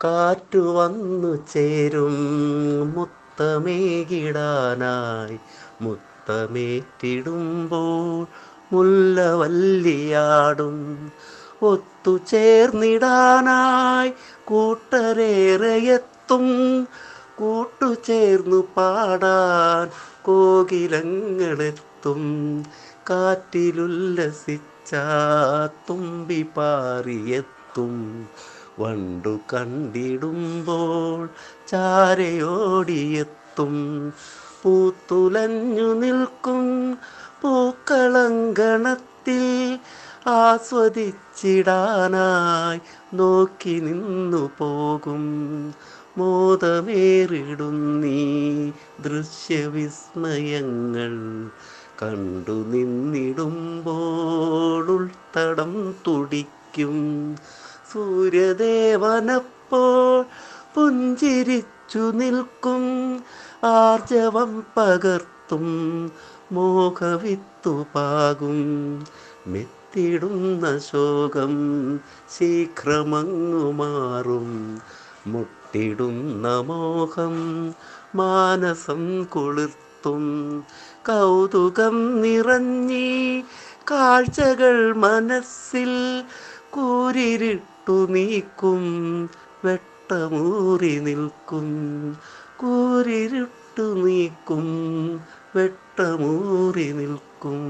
കാറ്റു വന്നു ചേരും മുത്തമേകിടാനായി മുത്തമേറ്റിടുമ്പോൾ മുല്ലവല്ലിയാടും ഒത്തുചേർന്നിടാനായി കൂട്ടരേറെയെത്തും കൂട്ടുചേർന്നു പാടാൻ കോകിലങ്ങളെത്തും കാറ്റിലുല്ലസിച്ചാ തുമ്പി പാറിയെത്തും വണ്ടു കണ്ടിടുമ്പോൾ ചാരയോടിയെത്തും. പൂത്തുലഞ്ഞു നിൽക്കും പൂക്കളങ്കണത്തിൽ ആസ്വദിച്ചിടാനായി നോക്കി നിന്നു പോകും. മോദമേറിടും നീ ദൃശ്യവിസ്മയങ്ങൾ കണ്ടു നിന്നിടുമ്പോൾ ഉൾത്തടം തുടിക്കും. സൂര്യദേവനപ്പോൾ പുഞ്ചിരിച്ചു നിൽക്കും ആർജവം പകർത്തും മോഹവിത്തുപാകും മെത്തിടുന്ന ശോകം ശീഘ്രമങ്ങു മാറും. മുട്ടിടുന്ന മോഹം മാനസം കൊളുത്തും കൗതുകം നിറഞ്ഞി കാഴ്ചകൾ മനസ്സിൽ കൂരിരുട്ടു നീക്കും വെട്ടമൂറി നിൽക്കും. കൂരിരുട്ടു നീക്കും വെട്ടമൂറി നിൽക്കും.